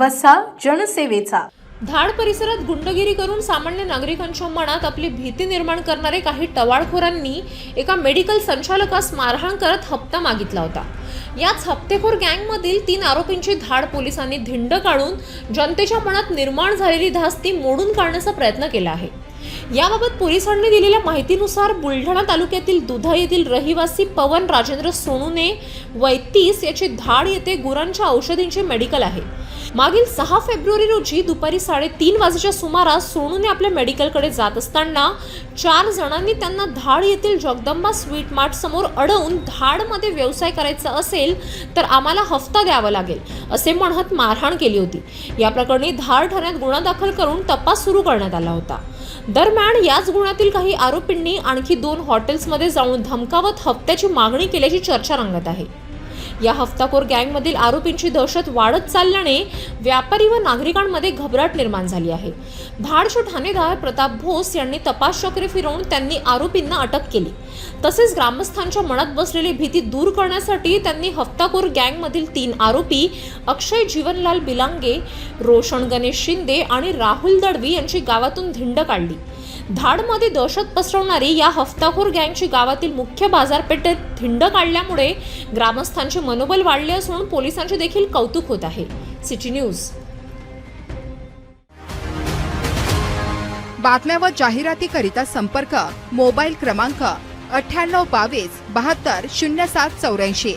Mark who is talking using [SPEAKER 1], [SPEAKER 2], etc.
[SPEAKER 1] वसा जनसेवेचा.
[SPEAKER 2] धाड परिसरात गुंडगिरी करून सामान्य नागरिकांच्या मनात आपली भीती निर्माण करणारे काही टवाळखोरांनी एका मेडिकल संचालकास मारहाण करत हप्ता मागितला होता. याच हप्तेखोर गँगमधील तीन आरोपींची धाड पोलिसांनी धिंड काढून जनतेच्या मनात निर्माण झालेली धास्ती मोडून काढण्याचा प्रयत्न केला आहे. याबाबत पोलिसांनी दिलेल्या माहितीनुसार बुलढाणा तालुक्यातील दुधा येथील रहिवासी पवन राजेंद्र सोनूने वैतीस याचे धाड येथे गुरांच्या औषधींचे मेडिकल आहे. मागील सहा फेब्रुवारी रोजी दुपारी साडेतीन वाजेच्या सुमारास सोनूने आपल्या मेडिकलकडे जात असताना चार जणांनी त्यांना धाड येथील जगदंबा स्वीट मार्ट समोर अडवून धाडमध्ये व्यवसाय करायचा असेल तर आम्हाला हफ्ता द्यावा लागेल असे म्हणत मारहाण केली होती. या प्रकरणी धाड ठाण्यात गुन्हा दाखल करून तपास सुरू करण्यात आला होता. दरम्यान याच गुन्ह्यातील काही आरोपींनी आणखी दोन हॉटेल्समध्ये जाऊन धमकावत हप्त्याची मागणी केल्याची चर्चा रंगत आहे. या हफ्ताखोर गँगमधील आरोपींची दहशत वाढत चालल्याने व्यापारी व नागरिकांमध्ये घबराट निर्माण झाली आहे. धाडशो ठाणेदार प्रताप भोस यांनी तपास चक्रे फिरवून त्यांनी आरोपींना अटक केली. तसेच ग्रामस्थांच्या मनात बसलेली भीती दूर करण्यासाठी त्यांनी हफ्ताखोर गँगमधील तीन आरोपी अक्षय जीवनलाल बिलांगे रोशन गणेश शिंदे आणि राहुल दडवी यांची गावातून धिंड काढली. धाडमध्ये दहशत पसरवणारी या हफ्ताखोर गँगची गावातील मुख्य बाजारपेठेत थिंड काढल्यामुळे ग्रामस्थांचे मनोबल वाढले असून पोलिसांचे देखील कौतुक होत आहे. City news.
[SPEAKER 3] बातम्या व जाहिरातीकरिता संपर्क मोबाईल क्रमांक अठ्ठ्याण्णव बावीस बहात्तर शून्य सात चौऱ्याऐंशी.